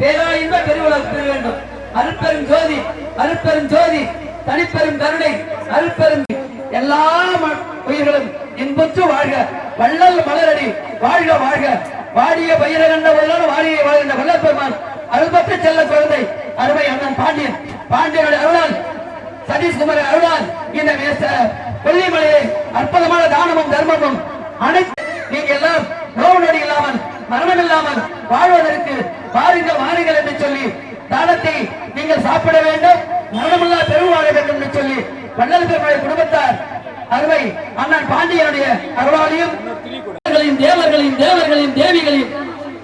பேராயின்ப பெருவுலகு பெற வேண்டும். அருட்பெரும் ஜோதி அருட்பெரும் ஜோதி தனிப்பெரும் கருணை அருட்பெரும் எல்லா ம- உயிர்களும் இன்புற்று வாழ்க. வள்ளல் மலரடி வாழ்க வாழ்க. வாடிய பயிர கண்ட வல்லல் வாடிய வாழ்கின்ற வல்லல் பெருமான் அருள்பற்ற செல்ல குழந்தை அருமை அண்ணன் பாண்டியன். பாண்டியனுடைய அருளால் சதீஷ்குமார் அருளால் இந்த மேச- கொல்லிமலையை அற்புதமான தானமும் தர்மமும் அனைத்து நீங்க எல்லாம் நோவு நொடி இல்லாமல் மரணமில்லாமல் வாழ்வதற்கு வாருங்கள் வாருங்கள் என்று சொல்லி தானத்தை நீங்கள் சாப்பிட வேண்டும் மரணமில்லா பெரு வாழ வேண்டும் என்று சொல்லி வள்ளல் பெருமாள் குடும்பத்தார் அருமை அண்ணன் பாண்டியனுடைய அருளாலையும் தேவர்களையும் தேவர்களையும் தேவர்களையும் தேவிகளையும்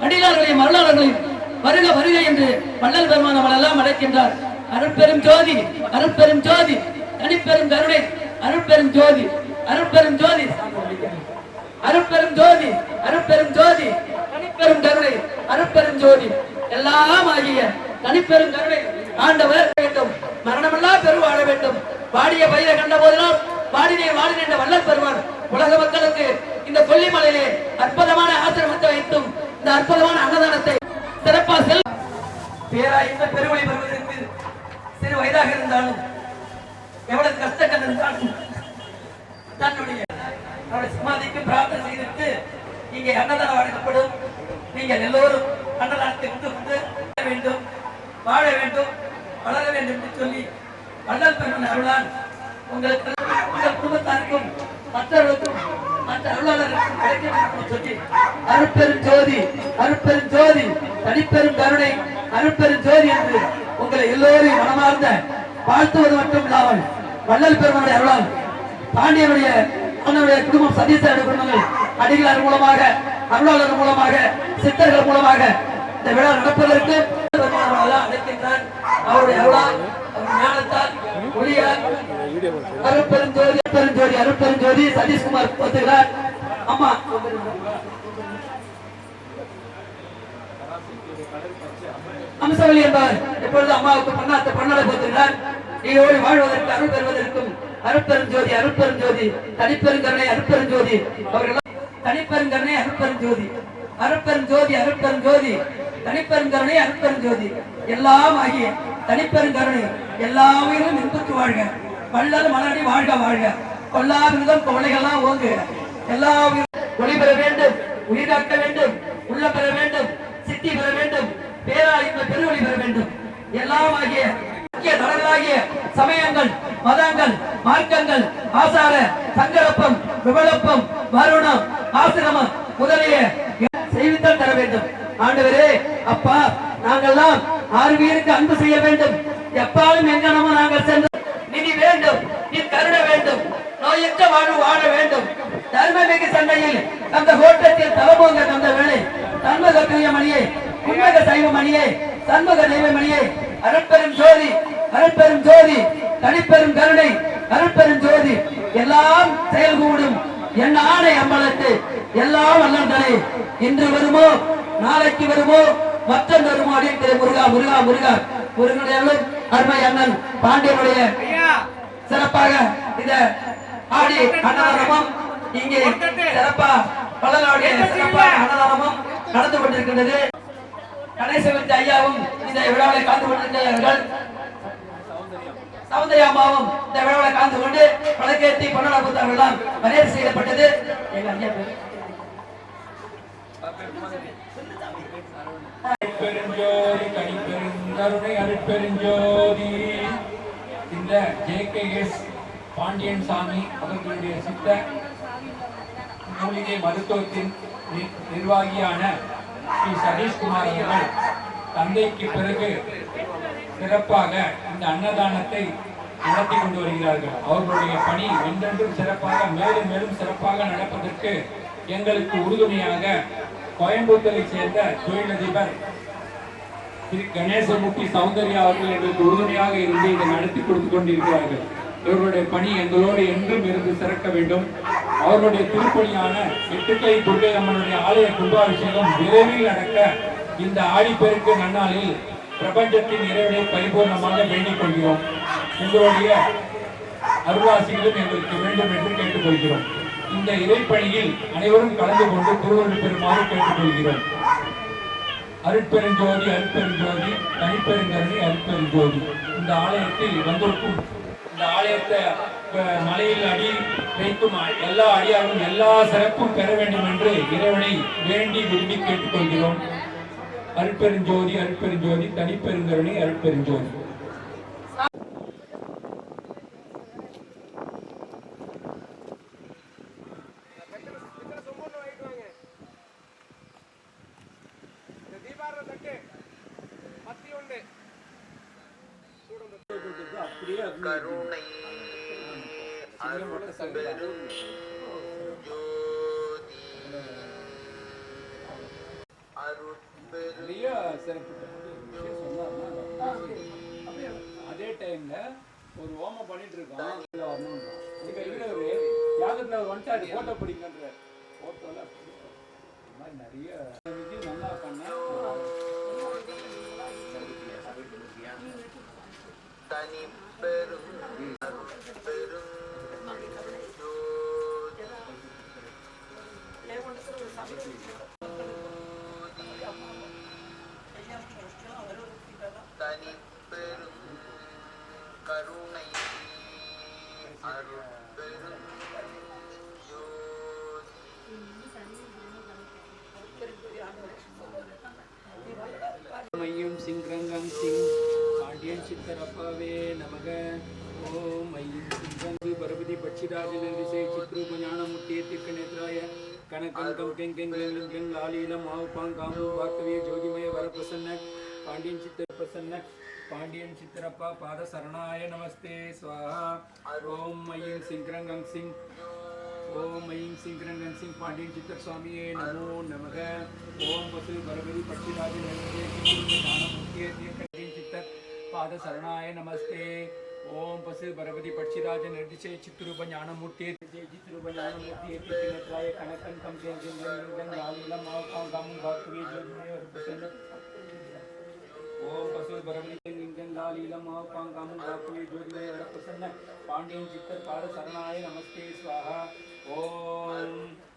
அடியார்களையும் அருளாளர்களையும் வருக வருக என்று வள்ளல் பெருமான் அவளெல்லாம் அழைக்கின்றார். அருட்பெரும் ஜோதி அருட்பெரும் ஜோதி தனிப்பெரும் கருணை அருட்பெரும் ஜோதி அருட்பெரும் ஜோதி அருட்பெரும் ஜோதி அருட்பெரும் ஜோதி தனிப்பெரும் கருணை அருட்பெரும் ஜோதி. எல்லாம் ஆகிய தனிப்பெரும் கருணை ஆண்டவர் வேண்டும். மரணமெல்லாம் பெரு வாழ வேண்டும். வாடிய பயிரை கண்ட போதெல்லாம் வாடினே வாடினே என்ற வல்லல் பெறுவான் உலக மக்களுக்கு இந்த கொல்லிமலையிலே அற்புதமான ஆசிரமத்தை வைத்தும் இந்த அற்புதமான அன்னதானத்தை சிறப்பா செல் பேரா இந்த பெருமொழி பெறுவதற்கு சிறு வயதாக இருந்தாலும் எவ்வளவு கஷ்டங்கள் இருந்தாலும் தன்னுடைய அவருடைய சமாதிக்கு பிரார்த்தனை செய்துவிட்டு இங்கே அன்னதானம் வழங்கப்படும் நீங்கள் எல்லோரும் அன்னதானத்தை கொண்டு வந்து வாழ வேண்டும் வாழ வேண்டும் வளர வேண்டும் என்று சொல்லி வள்ளல் பெருமன் அருளால் உங்களுக்கு உங்கள் குடும்பத்தாருக்கும் மற்றவர்களுக்கும் மற்ற அருளாளருக்கும் கிடைக்க வேண்டும் சொல்லி அருட்பெரும் ஜோதி அருட்பெரும் ஜோதி தனிப்பெரும் கருணை அருட்பெரும் ஜோதி என்று உங்களை எல்லோரையும் மனமார்ந்த வாழ்த்துவது மட்டும் இல்லாமல் வள்ளல் பெருமனுடைய அருளால் பாண்டியனுடைய அவனுடைய குடும்பம் சதீசனுடைய குடும்பங்கள் அடிகளார் மூலமாக அருளாளர் மூலமாக சித்தர்கள் மூலமாக இந்த விழா நடப்பதற்கு அழைக்கின்றார். அவருடைய அருளால் ஞானத்தால் ஒளியால் அருட்பெருஞ்சோதி பெருஞ்சோதி அருட்பெருஞ்சோதி சதீஷ்குமார் பத்துகிறார் அம்மா அம்சவலி என்பவர் இப்பொழுது அம்மாவுக்கு பண்ணாத்த பண்ணலை போத்துகிறார் நீயோடு வாழ்வதற்கு அருள் பெறுவதற்கும் அருப்பெருஞ்சோதி அருப்பெருஞ்சோதி தனிப்பெருங்கருணை அருப்பெருஞ்சோதி அவர்கள் தனிப்பெருங்கருணை அருட்பெருஞ்சோதி. அருட்பெருஞ்சோதி அருட்பெருஞ்சோதி. தனிப்பெருங்கருணை அருட்பெருஞ்சோதி. எல்லாம் ஆகிய தனிப்பெருங்கருணை எல்லா உயிரும் இன்புற்று வாழ்க. வள்ளல் மலடி வாழ்க வாழ்க. கொல்லா கொலைகள்லாம் ஓங்கு. எல்லா ஒளி பெற வேண்டும் உயிர் காக்க வேண்டும் உள்ள பெற வேண்டும் சித்தி பெற வேண்டும் பேராளித்த பெருவழி பெற வேண்டும். எல்லாம் ஆகிய முக்கிய தடங்களாகிய சமயங்கள் மதங்கள் மார்க்கங்கள் ஆசார சங்கரப்பம் விவளப்பம் வருணம் ஆசிரமம் முதலிய செய்தித்தான் தர வேண்டும். ஆண்டவரே அப்பா நாங்கெல்லாம் ஆறு பேருக்கு அன்பு செய்ய வேண்டும். எப்பாலும் எங்கனமோ நாங்கள் சென்று நிதி வேண்டும் நீ கருண வேண்டும் நோயற்ற வாழ்வு வாழ வேண்டும். தர்மமிகு சண்டையில் அந்த கோட்டத்தில் தவபோங்க தந்த வேளை தன்மக பிரியமணியே உண்மக சைவமணியே சண்முக தெய்வமணியே அருட்பெரும் ஜோதி அருட்பெரும் ஜோதி தனிப்பெரும் கருணை அருட்பெரும் ஜோதி எல்லாம் செயல்கூடும். என் ஆணை அம்பலத்து எல்லாம் வல்லந்தனை. இன்று வருமோ? நாளைக்கு வருமோ? மற்றொன்று வருமோ? அப்படின்னு முருகா முருகா முருகா. முருகனுடைய அருமை அண்ணன் பாண்டியனுடைய சிறப்பாக இந்த ஆடி அன்னதானமும் இங்கே சிறப்பா பல்லநாடைய சிறப்பான அன்னதானமும் நடந்து கொண்டிருக்கின்றது. கணேசவத்தி ஐயாவும் இந்த விழாவில் கலந்து கொண்டிருக்கிறார்கள். சௌந்தர்யா அம்மாவும் இந்த விழாவில் கலந்து கொண்டு பழக்கேத்தி பொன்னடா புத்தகங்கள்லாம் மரியாதை செய்யப்பட்டது. எங்க ஐயா பேரு? பெருஞ்சோதி கருணை அருட்பெருஞ்சோதி. இந்த ஜே கே எஸ் பாண்டியன் சாமி அவர்களுடைய சித்த மூலிகை மருத்துவத்தின் நி- நிர்வாகியான ஸ்ரீ சதீஷ்குமார் அவர்கள் தந்தைக்கு பிறகு சிறப்பாக இந்த அன்னதானத்தை நடத்தி கொண்டு வருகிறார்கள். அவர்களுடைய பணி என்றென்றும் சிறப்பாக மேலும் மேலும் சிறப்பாக நடப்பதற்கு எங்களுக்கு உறுதுணையாக கோயம்புத்தூரை சேர்ந்த தொழிலதிபர் திரு. கணேசமூர்த்தி சௌந்தர்யா அவர்கள் எங்களுக்கு உறுதுணையாக இருந்து இதை நடத்தி கொடுத்து கொண்டிருக்கிறார்கள். இவர்களுடைய பணி எங்களோடு என்றும் இருந்து சிறக்க வேண்டும். அவர்களுடைய திருப்பணியான எட்டுக்கை துர்கை அம்மனுடைய ஆலய கும்பாபிஷேகம் விரைவில் நடக்க இந்த ஆடிப்பெருக்கு நன்னாளில் பிரபஞ்சத்தின் இறைவனை பரிபூர்ணமாக வேண்டிக் கொள்கிறோம். உங்களுடைய அருளாசிகளும் எங்களுக்கு வேண்டும் என்று கேட்டுக்கொள்கிறோம். இந்த இறைப்பணியில் அனைவரும் கலந்து கொண்டு திருவள்ளுவர் பெறுமாறு கேட்டுக்கொள்கிறோம். அருட்பெருஞ்சோதி அருட்பெருஞ்சோதி தனிப்பெருங்கருணி அருட்பெருஞ்சோதி. இந்த ஆலயத்தில் வந்திருக்கும் இந்த ஆலயத்தை மலையில் அடி வைக்கும் எல்லா அடியாரும் எல்லா சிறப்பும் பெற வேண்டும் என்று இறைவனை வேண்டி விரும்பி கேட்டுக்கொள்கிறோம். அருட்பெருஞ்சோதி அருட்பெருஞ்சோதி தனிப்பெருங்கருணி அருட்பெருஞ்சோதி. தனிப்பெரும் அருட்பெரும் பரபதி விசை சித்ரூப ஞானமுட்டிய தீர்க்க நேத்ராய கனகங்கம் கெங் கெங் கெங் கெங் லாலீலம் மாவுப்பாங் காமு பார்க்கவே ஜோதிமய வரப்பிரசன்ன பாண்டியன் சித்திர பிரசன்ன பாண்டியன் சித்திரப்பா பாத சரணாய நமஸ்தே ஸ்வாஹா. ஓம் ஐயம் சிங்ரங்கம் சிங் ஓம் ஐம் சிங்கரங்கன் சிங் பாண்டியன் சித்தர் சுவாமியே நமோ நமக. ஓம் வசு பரபதி பட்சிராஜ நரசிய ஞானமுக்கிய சித்தர் பாத சரணாய நமஸ்தே. ஓம் பசு பரபதி பட்சிராஜ நிர்திசய சித்ரூப ஞானமூர்த்தி சித்ரூப ஞானமூர்த்தி தித்தினத்ராய கணக்கன் கம் கேந்திரன் லாலிலம் மாவகாம் காமம் பாக்குவே ஓம் பசு பரமணி லிங்கம் லாலீலம் மாவகாம் காமம் பாக்குவே ஜோதிமய வரப்பிரசன்ன பாண்டியன் சித்தர் பாட சரணாய நமஸ்தே ஸ்வாஹா. ஓம்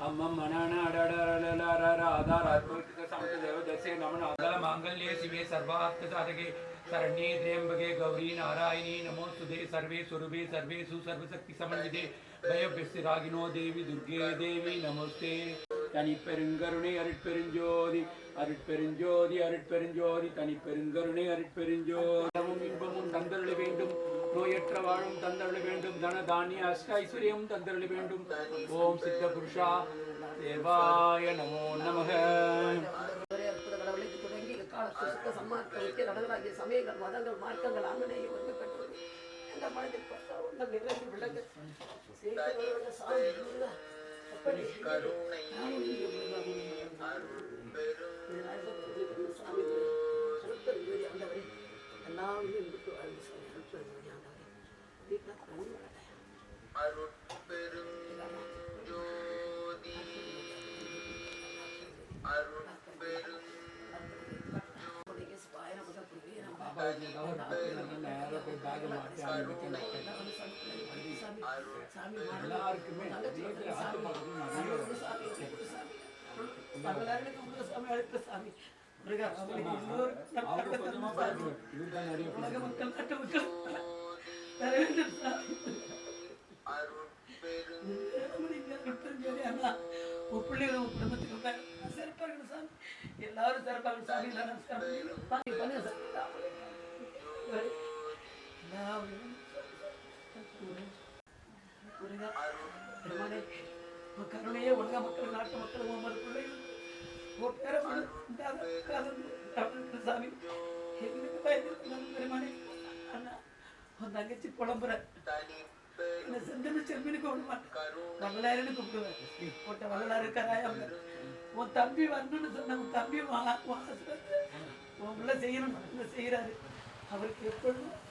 अम्मं मनान अडडरललरर आधार आत्मवित समत देवदस्य नमन अदल माङ्गल्ये शिवे सर्वार्थ साधके शरण्ये त्र्यम्बके गौरी नारायणी नमोस्तुते सर्वे स्वरूपे सर्वेषु सर्वशक्ति समन्विते भयभ्यस्तिरागिनो देवी दुर्गे देवी नमस्ते தனிப்பெருங்கருணை அருட்பெருஞ்சோதி அருட்பெருஞ்சோதி அருட்பெருஞ்சோதி தனிப்பெருங்கருணை அருட்பெருஞ்சோதமும் இன்பமும் தந்தருள வேண்டும் நோயற்ற வாழும் தந்தருள வேண்டும் தன தானிய அஷ்ட ஐஸ்வர்யம் தந்தருள வேண்டும். ஓம் சித்த புருஷா தேவாய நமோ நமக. ஒரே தொடங்கி சமயங்கள் மதங்கள் மார்க்கங்கள் ஆங்கனையை ஒன்றுபட்டு மனதில் பட்ட நிறைந்து விளங்க சாமி அப்படி கருணை சாமி ஆண்டவரே எல்லாம் என்று வாழ்ந்து நேரம் போய் பேக் மாட்டி ஆரம்பிக்கணும் சாமி எல்லாருக்குமே இதுதான் நிறைய பேசுறாங்க. அருட்பெரும் எல்லாரும் சிறப்பாக சாமி. பண்ணுங்க உன் கருணையே உலக மக்கள் நாட்டு மக்கள் உமது பிள்ளைகள் உன் பேரை சாமி பெருமானே அண்ணா உன் தங்கச்சி புலம்புற என்ன செந்தமிழ் செல்மின்னு கூப்பிட மாட்டேன் வள்ளலாருன்னு கூப்பிடுவேன் போட்ட வள்ளலாரு கராயம் உன் தம்பி வரணும்னு சொன்ன உன் தம்பி வா உன் பிள்ளை செய்யணும் இந்த செய்யறாரு. அவருக்கு எப்பொழுதும்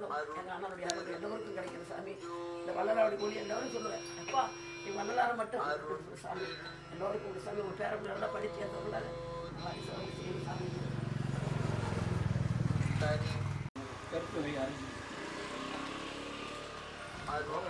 அமிர்தம் எங்கள் அண்ணனுடைய அமிர்தம் எல்லோருக்கும் கிடைக்கிற சாமி? இந்த வள்ளலாருடைய மொழி எல்லோரும் சொல்லுவேன். அப்பா நீ வள்ளலார மட்டும் சாமி எல்லோருக்கும் சாமி உங்கள் பேர நல்லா படித்து ஏற்ற கூடாது சாமி கற்பவை அது போக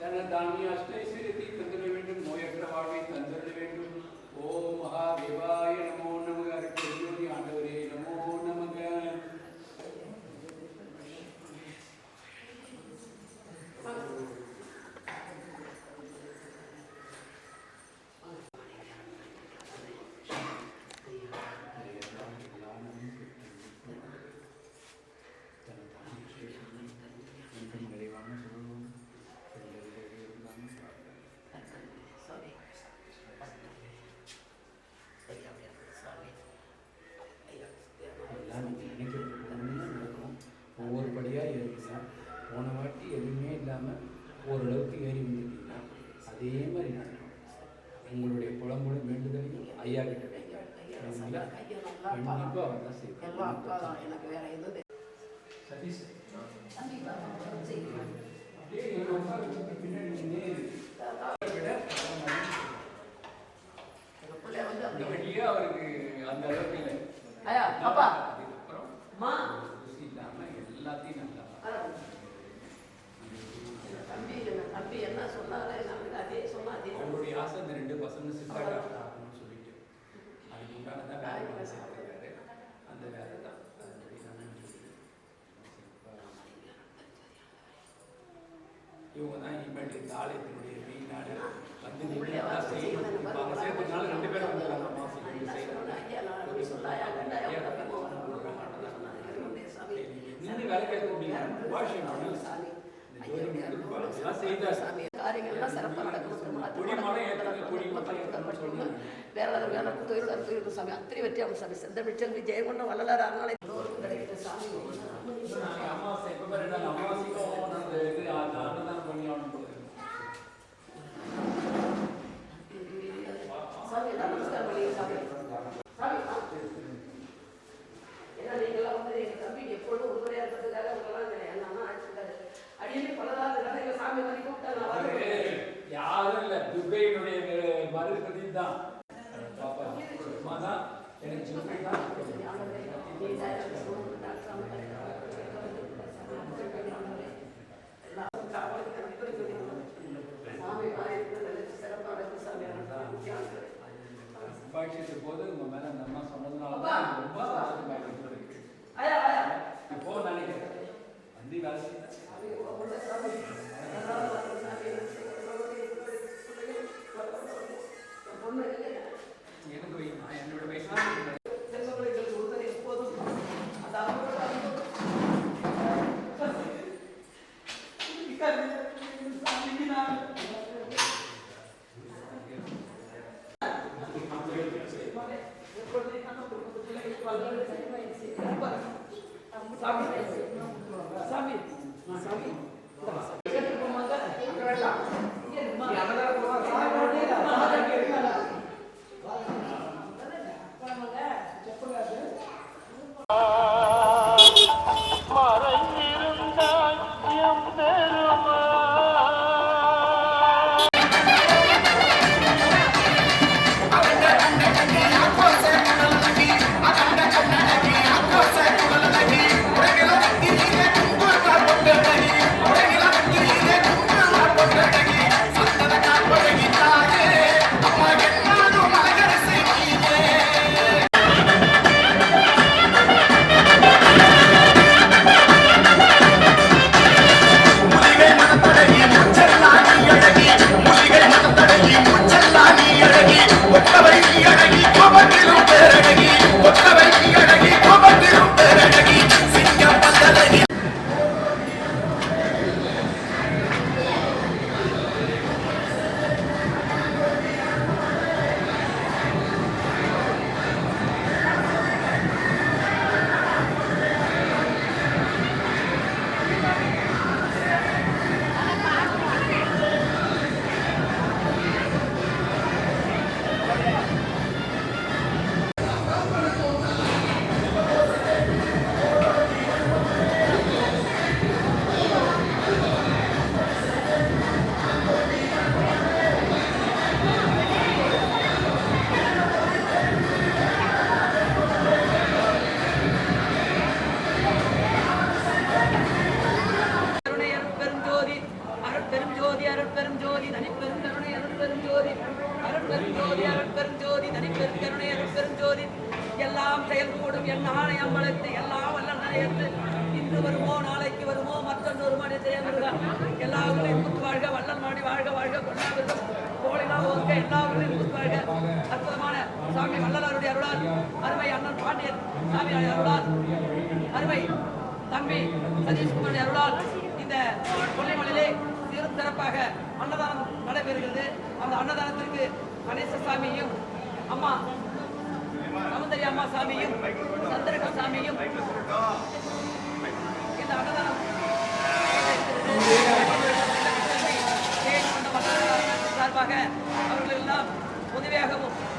त्यांना दानवी असण्याची না இந்த ஆலயத்தினுடைய மெயினான வந்து அவங்க சேர்த்ததுனால ரெண்டு பேரும் வந்தாங்க மாசம் ரெண்டு இன்னும் வேலை கேட்க முடியும் வாஷிங் வெற்றியாளர் சாமி வல்லலாறு பதில் கட்டி தான் பாப்பா சும்மா தான் எனக்கு சொல்லி தான் பயிற்சிட்டு போது உங்கள் மேலே நம்ம சொன்னது கோழிலா எல்லாவர்களையும் முத்து அற்புதமான சாமி வள்ளலாருடைய அருளால் அருமை அண்ணன் பாண்டியன் சாமி அருளால் அருமை தம்பி சதீஷ்குமார் அருளால் இந்த கொல்லிமலையிலே சிறு சிறப்பாக அன்னதானம் நடைபெறுகிறது. அந்த அன்னதானத்திற்கு கணேசசாமியும் அம்மா சௌந்தரி அம்மா சாமியும் சந்திரக சாமியும் இந்த அன்னதானம் கொண்ட சார்பாக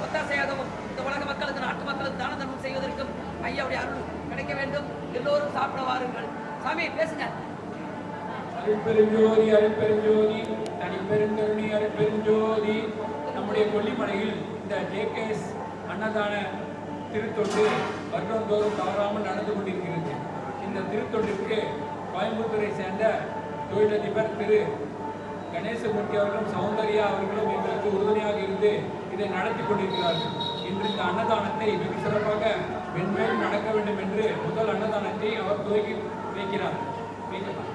ஒத்தாசையாகவும் இந்த உலக மக்களுக்கு நாட்டு மக்களுக்கு தான தர்மம் செய்வதற்கும் ஐயாவுடைய அருள் கிடைக்க வேண்டும். எல்லோரும் சாப்பிட வாருங்கள். சாமி பேசுங்க. அருட்பெருஞ்சோதி அருட்பெருஞ்சோதி தனிப்பெருந்தருணி அருட்பெருஞ்சோதி நம்முடைய கொல்லிமலையில் இந்த ஜேகேஎஸ் அன்னதான திருத்தொண்டு வருடந்தோறும் தவறாமல் நடந்து கொண்டிருக்கிறது. இந்த திருத்தொண்டிற்கு கோயம்புத்தூரை சேர்ந்த தொழிலதிபர் திரு. கணேசமூர்த்தி அவர்களும் சௌந்தர்யா அவர்களும் எங்களுக்கு உறுதுணையாக இருந்து இதை நடத்தி கொண்டிருக்கிறார்கள் இன்று இந்த அன்னதானத்தை வெகு சிறப்பாக மென்மேல் நடக்க வேண்டும் என்று முதல் அன்னதானத்தை அவர் துவக்கி வைக்கிறார் வைக்கலாம்.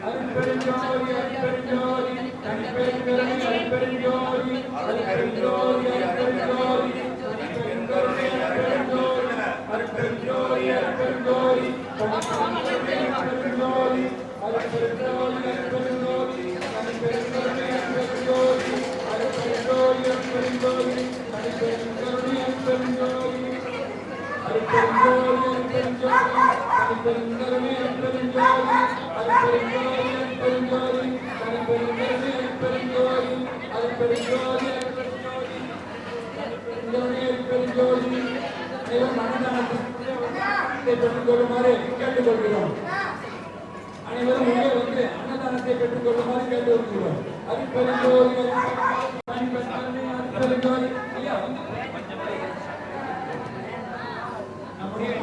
அருட்பெருஞ்சோதி, அருட்பெருஞ்சோதி, தனிப்பெருங்கருணை, அருட்பெருஞ்சோதி, அருட்பெருஞ்சோதி, அருட்பெருஞ்சோதி, தனிப்பெருங்கருணை, அருட்பெருஞ்சோதி, அருட்பெருஞ்சோதி, அருட்பெருஞ்சோதி, தனிப்பெருங்கருணை, அருட்பெருஞ்சோதி, அருட்பெருஞ்சோதி, அருட்பெருஞ்சோதி, தனிப்பெருங்கருணை, அருட்பெருஞ்சோதி, அருட்பெருஞ்சோதி, அருட்பெருஞ்சோதி, தனிப்பெருங்கருணை, அருட்பெருஞ்சோதி. அருட்பெருஞ்சோதி, அருட்பெருஞ்சோதி, தனிப்பெருங்கருணை, அருட்பெருஞ்சோதி, அருட்பெருஞ்சோதி, அருட்பெருஞ்சோதி, தனிப்பெருங்கருணை, அருட்பெருஞ்சோதி, அருட்பெருஞ்சோதி, அருட்பெருஞ்சோதி, தனிப்பெருங்கருணை, அருட்பெருஞ்சோதி. அனைவரும் அன்னதானத்தை பெற்றுக்கொள்ளுமாறு கேட்டுக்கொள்கிறோம் அனைவரும் உள்ளே வந்து அன்னதானத்தை பெற்றுக் கொள்ளுமாறு கேட்டுக்கொள்கிறோம். அது அருட்பெருஞ்சோதி,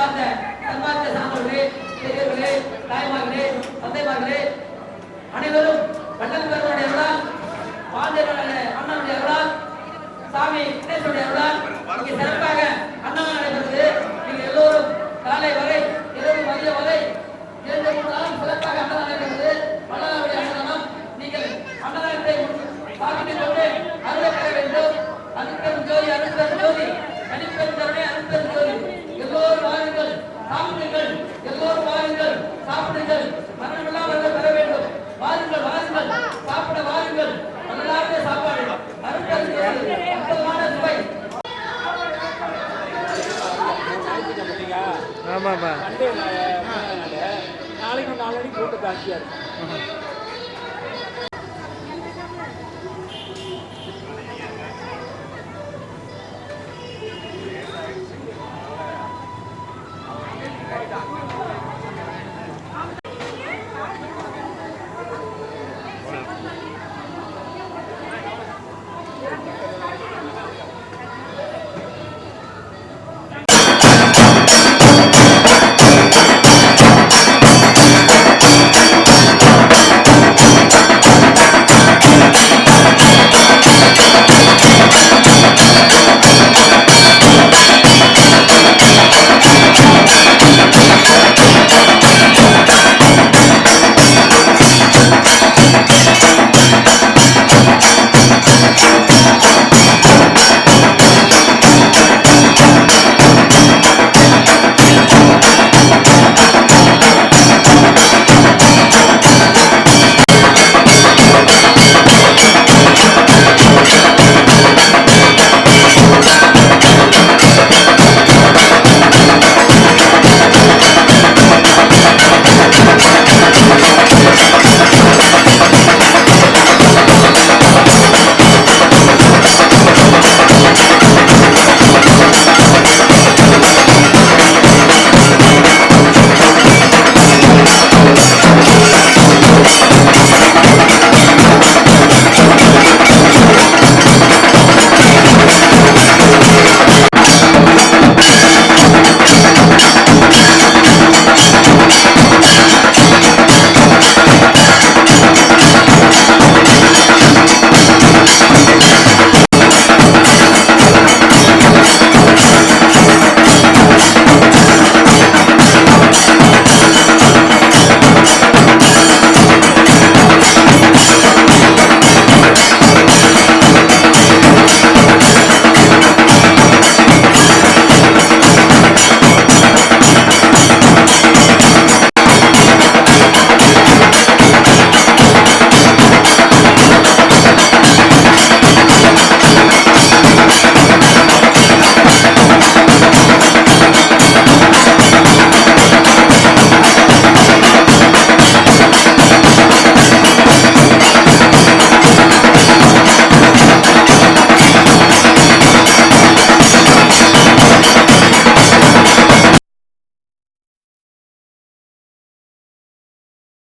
அன்பார்ந்த ஆமாம்மா நாளைக்கு நாளைக்கு கூட்டம் ஜாஸ்தியாக இருக்கும்